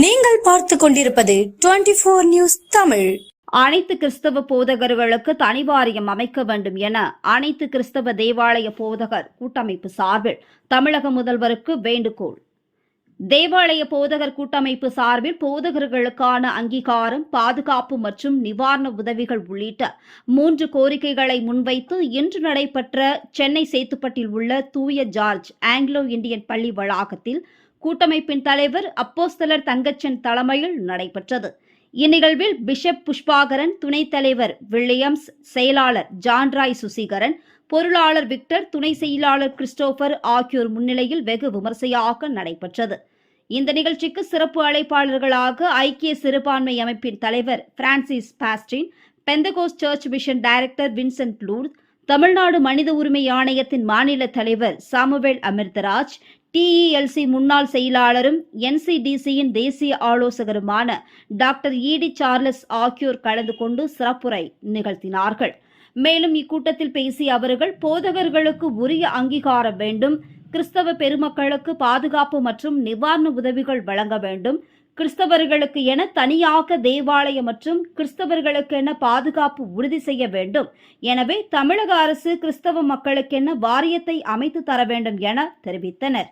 நீங்கள் பார்த்து கொண்டிருப்பது டுவெண்டி போர் நியூஸ் தமிழ். அனைத்து கிறிஸ்தவ போதகர்களுக்கு தனி வாரியம் அமைக்க வேண்டும் என அனைத்து கிறிஸ்தவ தேவாலய போதகர் கூட்டமைப்பு சார்பில் தமிழக முதல்வருக்கு வேண்டுகோள். தேவாலய போதகர் கூட்டமைப்பு சார்பில் போதகர்களுக்கான அங்கீகாரம் பாதுகாப்பு மற்றும் நிவாரண உதவிகள் உள்ளிட்ட மூன்று கோரிக்கைகளை முன்வைத்து இன்று நடைபெற்ற சென்னை சேத்துப்பட்டில் உள்ள தூய ஜார்ஜ் ஆங்கிலோ இந்தியன் பள்ளி வளாகத்தில் கூட்டமைப்பின் தலைவர் அப்போஸ்தலர் தங்கச்சன் தலைமையில் நடைபெற்றது. இந்நிகழ்வில் பிஷப் புஷ்பாகரன் துணைத் தலைவர் வில்லியம்ஸ் செயலாளர் ஜான்ராய் சுசிகரன் பொருளாளர் விக்டர் துணை செயலாளர் கிறிஸ்டோபர் ஆகியோர் முன்னிலையில் வெகு விமர்சையாக நடைபெற்றது. இந்த நிகழ்ச்சிக்கு சிறப்பு அழைப்பாளர்களாக ஐக்கிய சிறுபான்மை அமைப்பின் தலைவர் Francis Bastin Pentecost church mission director Vincent Lourdes Tamil Nadu மனித உரிமை ஆணையத்தின் மாநில தலைவர் சாமுவேல் அமிர்தராஜ் டிஇஎல்சி முன்னாள் செயலாளரும் என்சிடிசியின் தேசிய ஆலோசகருமான டாக்டர் இடி சார்லஸ் ஆகியோர் கலந்து கொண்டு சிறப்புரை நிகழ்த்தினார்கள். மேலும் இக்கூட்டத்தில் பேசிய அவர்கள் போதகர்களுக்கு உரிய அங்கீகாரம் வேண்டும் கிறிஸ்தவ பெருமக்களுக்கு பாதுகாப்பு மற்றும் நிவாரண உதவிகள் வழங்க வேண்டும். கிறிஸ்தவர்களுக்கு என தனியாக தேவாலயம் மற்றும் கிறிஸ்தவர்களுக்கென பாதுகாப்பு உறுதி செய்ய வேண்டும். எனவே தமிழக அரசு கிறிஸ்தவ மக்களுக்கென வாரியத்தை அமைத்து தர வேண்டும் என தெரிவித்தனர்.